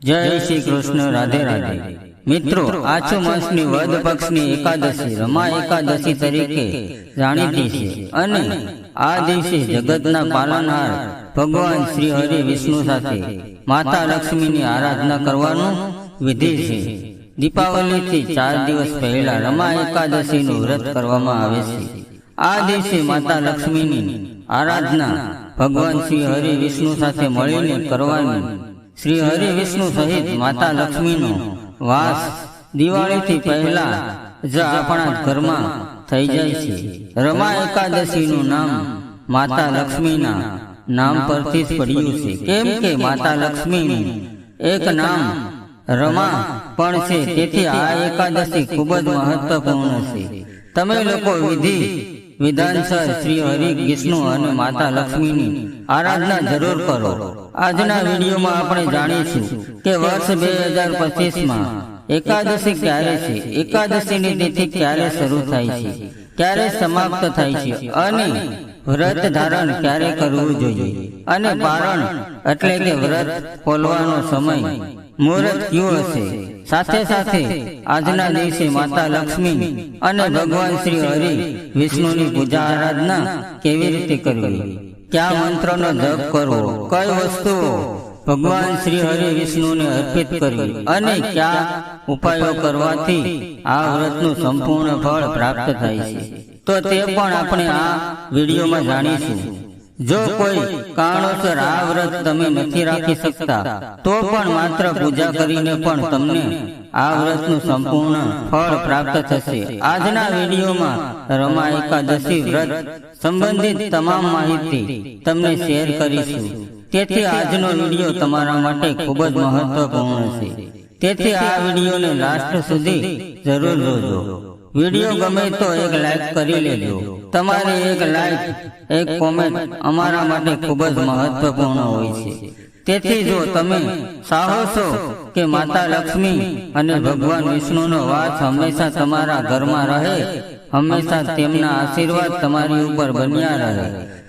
જય શ્રી કૃષ્ણ, રાધે રાધે. મિત્રો, આછો માસની વદ પક્ષની એકાદશી, રમા એકાદશી તરીકે જાણીતી છે અને આ દિવસે જગતના પાલનહાર ભગવાન શ્રી હરિ વિષ્ણુ સાથે માતા લક્ષ્મીની આરાધના કરવાનું વિધિ છે. દીપાવલીથી ચાર દિવસ પહેલા રમા એકાદશીનું વ્રત કરવામાં આવે છે. આ દિવસે માતા લક્ષ્મીની આરાધના ભગવાન શ્રી હરિ વિષ્ણુ સાથે મળીને કરવાની શ્રી હરિ વિષ્ણુ સહિત માતા લક્ષ્મીનો વાસ દિવાળીથી પહેલા જ આપણા ઘરમાં થઈ જાય છે. રમા એકાદશીનું નામ માતા લક્ષ્મીના નામ પરથી જ પડ્યું છે. કેમ કે માતા લક્ષ્મીનું એક નામ રમા પણ છે. તેથી આ એકાદશી ખૂબ જ મહત્વપૂર્ણ છે. તમે લોકો વિધિ વિધાનસર શ્રી હરિ વિષ્ણુ અને માતા લક્ષ્મીની આરાધના જરૂર કરો. આજના વિડીયોમાં આપણે જાણીશું કે વર્ષ બે હજાર પચીસમાં એકાદશી ક્યારે છે? એકાદશીની તિથિ ક્યારે શરૂ થાય છે? ક્યારે સમાપ્ત થાય છે? અને વ્રત ધારણ ક્યારે કરવું જોઈએ? અને પારણ એટલે કે વ્રત ખોલવાનો સમય મુહૂર્ત કયું હશે. સાથે સાથે આજના દિવસે માતા લક્ષ્મી અને ભગવાન શ્રી હરિ વિષ્ણુની પૂજા આરાધના કેવી રીતે કરવી? કયા મંત્રનો જપ કરવો? કઈ વસ્તુઓ ભગવાન શ્રી હરિ વિષ્ણુને અર્પિત કરવી? અને કયા ઉપાયો કરવાથી આ વ્રતનું સંપૂર્ણ ફળ પ્રાપ્ત થાય છે? તો તે પણ આપણે આ વિડીયોમાં જાણીશું. જો કોઈ કારણોસર આ વ્રત તમે નથી રાખી શકતા, તો પણ માત્ર પૂજા કરીને પણ તમને આ વ્રતનું સંપૂર્ણ ફળ પ્રાપ્ત થશે. આજના વિડીયોમાં રમા એકાદશી વ્રત સંબંધિત તમામ માહિતી તમને શેર કરીશું. તેથી આજનો વીડિયો તમારા માટે ખૂબ જ મહત્વપૂર્ણ છે. તેથી આ વિડીયોને લાસ્ટ સુધી જરૂર જોજો. વીડિયો ગમે તો એક લાઈક કરી લેજો. તમારી એક લાઈક એક કોમેન્ટ અમારા માટે ખૂબ જ મહત્વપૂર્ણ હોય છે. તેથી જો તમે સાહસો કે માતા લક્ષ્મી અને ભગવાન વિષ્ણુનો વાસ હંમેશા તમારા ઘરમાં રહે હંમેશા તેમના આશીર્વાદ તમારી ઉપર બન્યા રહે.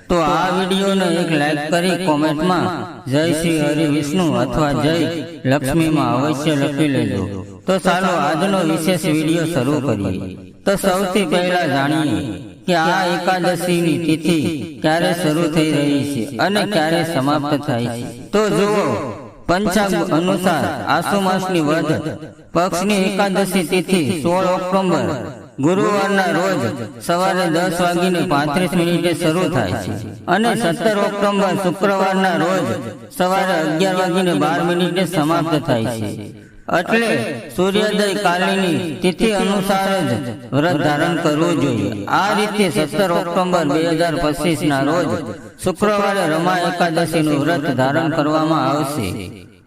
તો આ વિડીયોને એક લાઈક કરી કોમેન્ટમાં જય શ્રી હરિ વિષ્ણુ અથવા જય લક્ષ્મીમાં અવશ્ય લખી લેજો. તો ચાલો આજનો વિશેષ વીડિયો શરૂ કરીએ. તો સૌથી પહેલા જાણીએ કે આ એકાદશીની તિથિ ક્યારે શરૂ થઈ રહી છે અને ક્યારે સમાપ્ત થાય છે. તો જુઓ, પંચાંગ અનુસાર આસુ માસની વધ પક્ષની એકાદશી તિથિ સોળ ઓક્ટોબર ગુરુવારના રોજ સવારે દસ વાગીને પાંત્રીસ મિનિટે શરૂ થાય છે. અને સત્તર ઓક્ટોબર શુક્રવારના રોજ સવારે અગિયાર વાગીને બાર મિનિટે સમાપ્ત થાય છે. એટલે સૂર્યોદય કાલની તિથિ અનુસાર જ વ્રત ધારણ કરવું જોઈએ. આ રીતે સત્તર ઓક્ટોબર બે હજાર પચીસ ના રોજ શુક્રવારે રમા એકાદશીનું વ્રત ધારણ કરવામાં આવશે.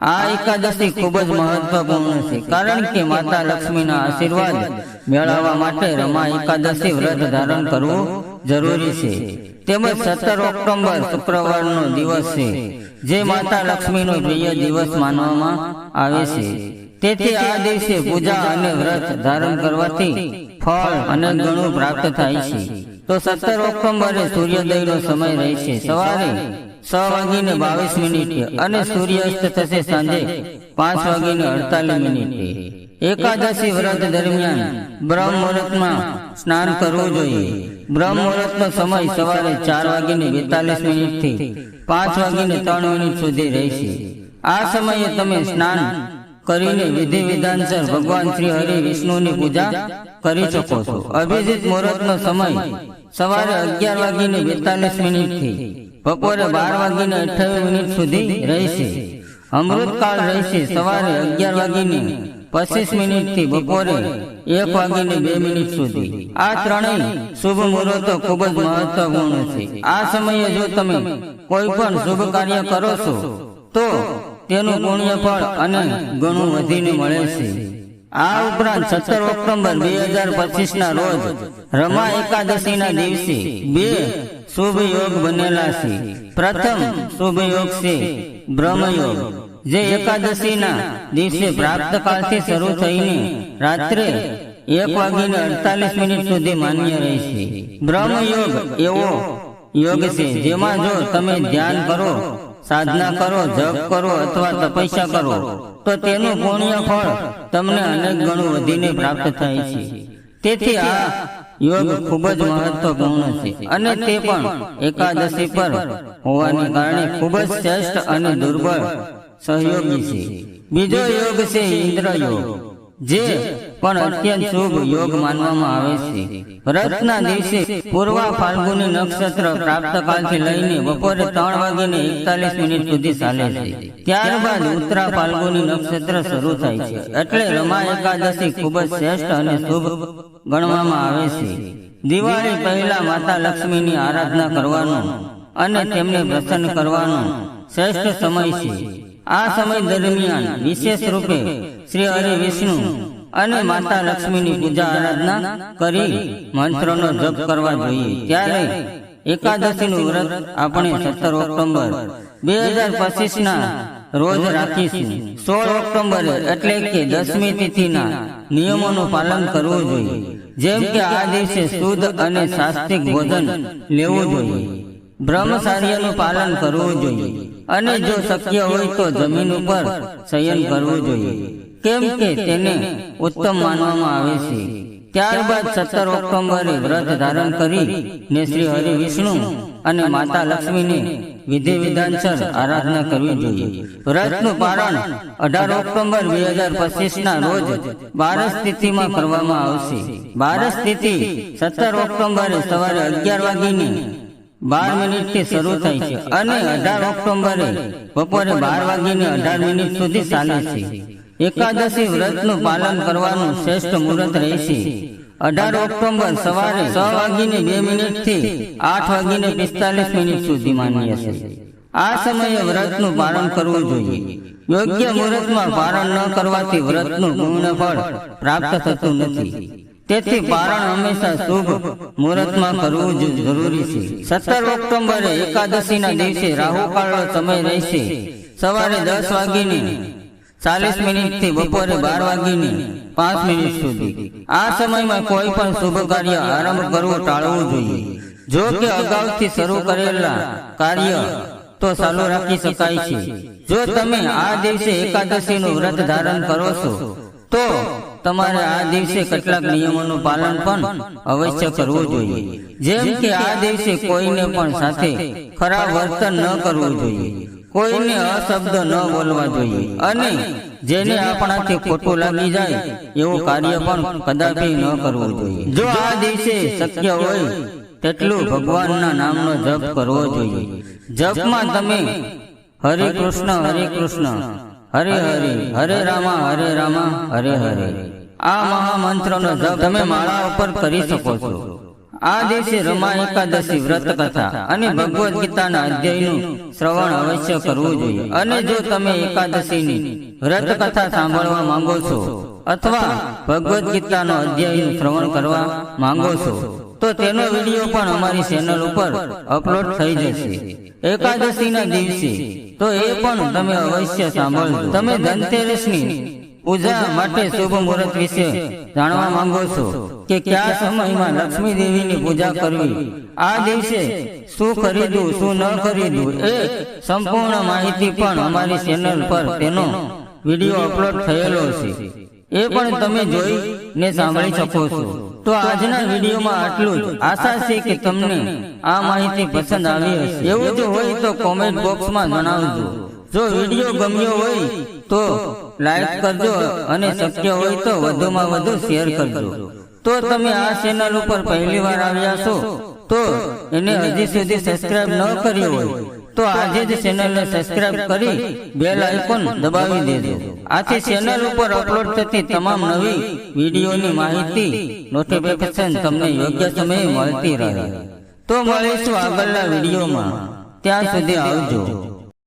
આ એકાદશી ખૂબ જ મહત્વપૂર્ણ છે, કારણ કે માતા લક્ષ્મીના આશીર્વાદ મેળવવા માટે રમા એકાદશી વ્રત ધારણ કરવું જરૂરી છે. તેમજ સત્તર ઓક્ટોબર શુક્રવારનો દિવસ છે, જે માતા લક્ષ્મીનો પ્રિય દિવસ માનવામાં આવે છે. તેથી આ દિવસે પૂજા અને વ્રત ધારણ કરવાથી ફળ અને ગણું પ્રાપ્ત થાય છે. તો સત્તર ઓક્ટોબરે સૂર્યોદયનો સમય રહેશે સવારે છ વાગીને બાવીસ મિનિટે અને સૂર્યાસ્ત થશે સાંજે પાંચ વાગીને અડતાલીસ મિનિટે. એકાદશી વ્રત દરમિયાન બ્રહ્મ મુહૂર્તમાં સ્નાન કરવું જોઈએ. બ્રહ્મ મુહૂર્તનો સમય સવારે ચાર વાગીને બેતાલીસ મિનિટથી પાંચ વાગીને ત્રણ મિનિટ સુધી રહેશે. આ સમયે તમે સ્નાન કરીને વિધિ વિધાનસર ભગવાન શ્રી હરિ વિષ્ણુની પૂજા કરી શકો છો. અભિજીત મુહૂર્તનો સમય સવારે અગિયાર વાગીને બેતાલીસ મિનિટથી બપોરે બાર વાગીને અઠાવીસ મિનિટ સુધી રહેશે. અમૃતકાળ રહેશે સવારે અગિયાર વાગીને પચીસ મિનિટથી બપોરે એક વાગીને બે મિનિટ સુધી. આ ત્રણેય શુભ મુહૂર્તો ખૂબ જ મહત્વપૂર્ણ છે. આ સમયે જો તમે કોઈ પણ શુભ કાર્ય કરો છો, તો તેનું પુણ્ય ફળ અને ઘણું વધીને મળે છે. આ ઉપરાંત સત્તર ઓક્ટોબર બે હજાર પચીસ ના રોજ રમા એકાદશી ના દિવસે બે શુભ યોગ બનેલા છે. પ્રથમ શુભ યોગ છે બ્રહ્મયોગ, જે એકાદશીના દિવસે પ્રાપ્ત કાળથી શરૂ થઈને રાત્રે એક વાગીને અડતાલીસ મિનિટ સુધી માન્ય રહેશે બ્રહ્મયોગ એવો યોગ છે જેમાં જો તમે ધ્યાન કરો સાધના કરો જપ કરો અથવા તપસ્યા કરો તો તેનું પુણ્ય ફળ તમને અનેક ગણું વધીને પ્રાપ્ત થાય છે. તેથી આ યોગ ખૂબ જ મહત્વપૂર્ણ છે. અને તે પણ એકાદશી પર હોવાને કારણે ખૂબ જ શ્રેષ્ઠ અને દુર્બળ સહયોગી છે. બીજો યોગ છે ઇન્દ્ર યોગ જે પણ અત્યંત શુભ યોગ માનવામાં આવે છે. વ્રતના દિવસે પૂર્વા ફાલ્ગુની નક્ષત્ર પ્રાપ્ત કાલથી લઈને બપોરે ત્રણ વાગીને એકતાલીસ મિનિટ સુધી ચાલે છે. ત્યારબાદ ઉત્તરા ફાલ્ગુની નક્ષત્ર શરૂ થાય છે. એટલે રમા એકાદશી ખૂબ જ શ્રેષ્ઠ અને શુભ ગણવામાં આવે છે. દિવાળી પહેલા માતા લક્ષ્મીની આરાધના કરવાનો અને તેમને પ્રસન્ન કરવાનો શ્રેષ્ઠ સમય છે. આ સમય દરમિયાન વિશેષ રૂપે શ્રી હરિ વિષ્ણુ અને માતા લક્ષ્મીની પૂજા આરાધના કરી મંત્રનો જપ કરવા જોઈએ. ત્યારે એકાદશીનું વ્રત આપણે સત્તર ઓક્ટોબર બે હજાર પચીસ ના રોજ રાખીશું. સોળ ઓક્ટોબરે એટલે કે દસમી તિથિના નિયમોનું પાલન કરવું જોઈએ. જેમ કે આ દિવસે શુદ્ધ અને સાત્વિક ભોજન લેવું જોઈએ. બ્રહ્મચાર્યનું પાલન કરવું જોઈએ. અને જો શક્ય હોય તો જમીન ઉપર શયન કરવું જોઈએ. કેમ કે તેને ઉત્તમ માનવામાં આવે છે. ત્યારબાદ સત્તર ઓક્ટોબરે વ્રત ધારણ કરી ને શ્રી હરિ વિષ્ણુ અને માતા લક્ષ્મીને વિધિ વિધાનસર આરાધના કરવી જોઈએ. વ્રતનું પારણ અઢાર ઓક્ટોબર બે હજાર પચીસ ના રોજ બારસ તિથિમાં કરવામાં આવશે. બારસ તિથિ સત્તર ઓક્ટોબરે સવારે અગિયાર વાગીની બાર મિનિટથી શરૂ થાય છે અને અઢાર ઓક્ટોબરે બપોરે બાર વાગીને અઢાર મિનિટ સુધી ચાલે છે. એકાદશી વ્રતનું પાલન કરવાનું શ્રેષ્ઠ મુહૂર્ત રહેશે. અઢાર ઓક્ટોબર સવારે છ વાગીને બે મિનિટથી આઠ વાગીને પિસ્તાલીસ મિનિટ સુધી માન્ય છે આ સમયે વ્રતનું પાલન કરવું જોઈએ. યોગ્ય મુહૂર્તમાં પારણ ન કરવાથી વ્રતનું પૂર્ણ ફળ પ્રાપ્ત થતું નથી. તેથી પારણ હંમેશા શુભ મુહૂર્તમાં કરવું જ જરૂરી છે. સત્તર ઓક્ટોબરે એકાદશીના દિવસે રાહુકાળનો સમય રહેશે. સવારે દસ વાગીને ચાલીસ મિનિટથી બપોરે બાર વાગ્યાની પાંચ મિનિટ સુધી. આ સમયમાં કોઈ પણ શુભ કાર્ય આરંભ કરવો ટાળવું જોઈએ. જો કે અગાઉથી શરૂ કરેલા કાર્ય તો ચાલુ રાખી શકાય છે. જો તમે આ દિવસે એકાદશીનું વ્રત ધારણ કરો છો તો તમારે આ દિવસે કેટલાક નિયમોનું પાલન પણ અવશ્ય કરવું જોઈએ. જેમ કે આ દિવસે કોઈને પણ સાથે ખરાબ વર્તન ન કરવું જોઈએ. કોઈને અશબ્દ ન બોલવા જોઈએ. અને જેને આપણાથી ખોટું લાગી જાય એવું કાર્ય પણ કદાપી ન કરવું જોઈએ. જો આ દિવસે શક્ય હોય તેટલું ભગવાનના નામનો જપ કરવો જોઈએ. જપમાં તમે હરે કૃષ્ણ હરે કૃષ્ણ. હરે હરે હરે રામા હરે રામા હરે હરે આ મહામંત્રનો જપ તમે માળા ઉપર કરી શકો છો. આ દિવસે રમા એકાદશી વ્રત કથા અને ભગવદ્ ગીતાના અધ્યાયનું શ્રવણ અવશ્ય કરવું જોઈએ. અને જો તમે એકાદશીની વ્રત કથા સાંભળવા માંગો છો અથવા ભગવદ્ ગીતાનો અધ્યાયનું શ્રવણ કરવા માંગો છો. તો તેનો વીડિયો પણ અમારી ચેનલ ઉપર અપલોડ થઈ જશે. એકાદશીના દિવસે. તો એ પણ તમે અવશ્ય સાંભળજો. તમે ધનતેરસની પૂજા માટે શુભ મુહૂર્ત વિશે જાણવા માંગો છો કે કયા સમયમાં લક્ષ્મી દેવીની પૂજા કરવી? આ દિવસે શું ખરીદવું, શું ન ખરીદવું એ સંપૂર્ણ માહિતી પણ અમારી ચેનલ પર તેનો વીડિયો અપલોડ થયેલો છે. એ પણ તમે જોઈ ને સાંભળી શકો છો. તો આજના વિડીયોમાં આટલું જ. આશા છે કે તમને આ માહિતી પસંદ આવી હશે. એવું જો હોય તો કોમેન્ટ બોક્સમાં જણાવજો. જો વીડિયો ગમ્યો હોય તો લાઈક કરજો અને શક્ય હોય તો વધુમાં વધુ શેર કરજો. તો તમે આ ચેનલ ઉપર પહેલી વાર આવ્યા છો તો એને હજી સુધી સબસ્ક્રાઇબ ન કર્યું હોય, તો આજે જ ચેનલને સબસ્ક્રાઇબ કરી બેલ આઇકોન દબાવી દેજો. આથી ચેનલ ઉપર અપલોડ થતી તમામ નવી વિડીયોની માહિતી નોટિફિકેશન તમને યોગ્ય સમયે મળતી રહે. તો મળીશું આગળના વિડીયોમાં. ત્યાં સુધી આવજો.